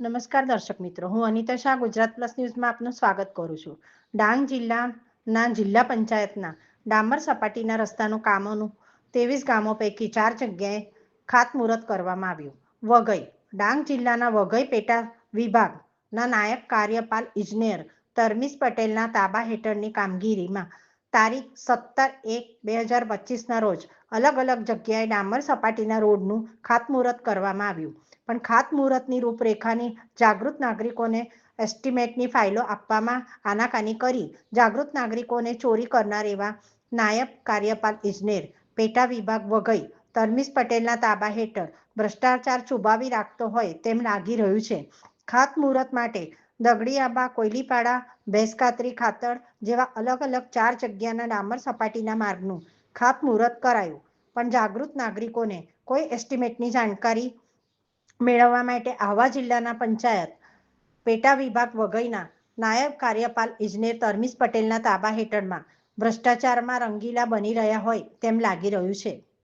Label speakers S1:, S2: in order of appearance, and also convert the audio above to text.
S1: નમસ્કાર દર્શક મિત્રો, હું અનિતા શાહ, ગુજરાત પ્લસ ન્યૂઝમાં આપનું સ્વાગત કરું છું. ડાંગ જિલ્લાના જિલ્લા પંચાયતના ડામર સપાટીના રસ્તાનું કામોનું ત્રેવીસ ગામો પૈકી ચાર જગ્યાએ ખાતમુહૂર્ત કરવામાં આવ્યું. વઘઈ, ડાંગ જિલ્લાના વઘઈ પેટા વિભાગના નાયબ કાર્યપાલ ઇજનેર તરમીસ પટેલના તાબા હેઠળની કામગીરીમાં તારીખ સત્તર એક બે હજાર પચીસના રોજ અલગ અલગ જગ્યાએ ડામર સપાટીના રોડનું ખાતમુહૂર્ત કરવામાં આવ્યું. પણ ખાતમુહૂર્તની રૂપરેખાની જાગૃત નાગરિકોને એસ્ટિમેટની ફાઇલો આપવામાં આનાકાની કરી. જાગૃત નાગરિકોને ચોરી કરનાર એવા નાયબ કાર્યપાલ ઇજનેર, પેટા વિભાગ વગઈ તરમીસ પટેલના તાબા હેઠળ ભ્રષ્ટાચાર છુપાવી રાખતો હોય તેમ લાગી રહ્યું છે. ખાતમુહૂર્ત માટે દગડીયાબા કોયલીપાડા, ભેંસકાતરી ખાતર જેવા અલગ અલગ ચાર જગ્યાના ડામર સપાટીના માર્ગનું ખાતમુહૂર્ત કરાયું. પણ જાગૃત નાગરિકોને કોઈ એસ્ટિમેટની જાણકારી મેળવવા માટે આહવા જિલ્લાના પંચાયત, પેટા વિભાગ વઘઈના નાયબ કાર્યપાલ ઇજનેર તરમીસ પટેલના તાબા હેઠળમાં ભ્રષ્ટાચારમાં રંગીલા બની રહ્યા હોય તેમ લાગી રહ્યું છે.